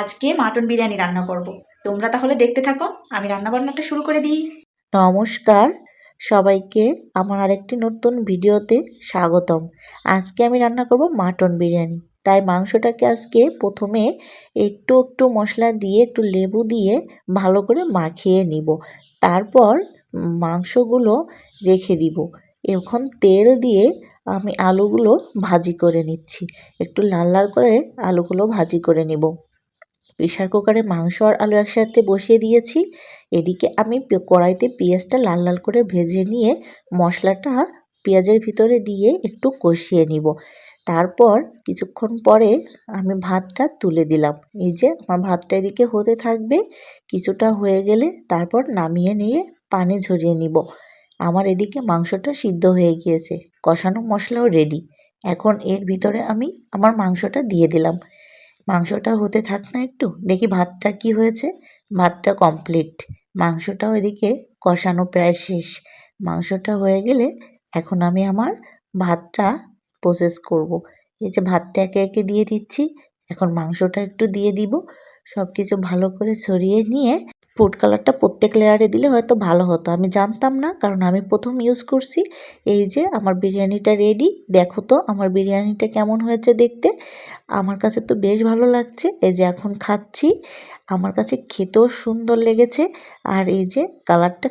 আজকে মাটন বিরিয়ানি রান্না করব। তোমরা তাহলে দেখতে থাকো, আমি রান্না বান্নাটা শুরু করে দিই। নমস্কার, সবাইকে আমার আরেকটি নতুন ভিডিওতে স্বাগতম। আজকে আমি রান্না করব মাটন বিরিয়ানি। তাই মাংসটাকে আজকে প্রথমে একটু একটু মশলা দিয়ে, একটু লেবু দিয়ে ভালো করে মাখিয়ে নিব। তারপর মাংসগুলো রেখে দিব। এখন তেল দিয়ে আমি আলুগুলো ভাজি করে নিচ্ছি। একটু লাল লাল করে আলুগুলো ভাজি করে নিব। প্রেশার কুকারে মাংস আর আলু একসাথে বসিয়ে দিয়েছি। এদিকে আমি কড়াইতে পেঁয়াজটা লাল লাল করে ভেজে নিয়ে মশলাটা পেঁয়াজের ভিতরে দিয়ে একটু কষিয়ে নিব। তারপর কিছুক্ষণ পরে আমি ভাতটা তুলে দিলাম। এই যে আমার ভাতটা এদিকে হতে থাকবে, কিছুটা হয়ে গেলে তারপর নামিয়ে নিয়ে পানি ঝরিয়ে নিব। আমার এদিকে মাংসটা সিদ্ধ হয়ে গিয়েছে, কষানো মশলাও রেডি এখন এর ভিতরে আমি আমার মাংসটা দিয়ে দিলাম। মাংসটা হতে থাক না একটু, দেখি ভাতটা কি হয়েছে। ভাতটা কমপ্লিট মাংসটা ওইদিকে কষানো প্রায় শেষ। মাংসটা হয়ে গেলে এখন আমি আমার ভাতটা প্রসেস করব। এই যে ভাতটা একে একে দিয়ে দিচ্ছি, এখন মাংসটা একটু দিয়ে দিব। সব কিছু ভালো করে সরিয়ে নিয়ে ফুড কালারটা প্রত্যেক লেয়ারে দিলে হয়তো ভালো হতো। আমি জানতাম না, কারণ আমি প্রথম ইউজ করছি এই যে আমার বিরিয়ানিটা রেডি দেখো তো আমার বিরিয়ানিটা কেমন হয়েছে দেখতে। আমার কাছে তো বেশ ভালো লাগছে। এই যে এখন খাচ্ছি। আমার কাছে খেতেও সুন্দর লেগেছে। আর এই যে কালারটা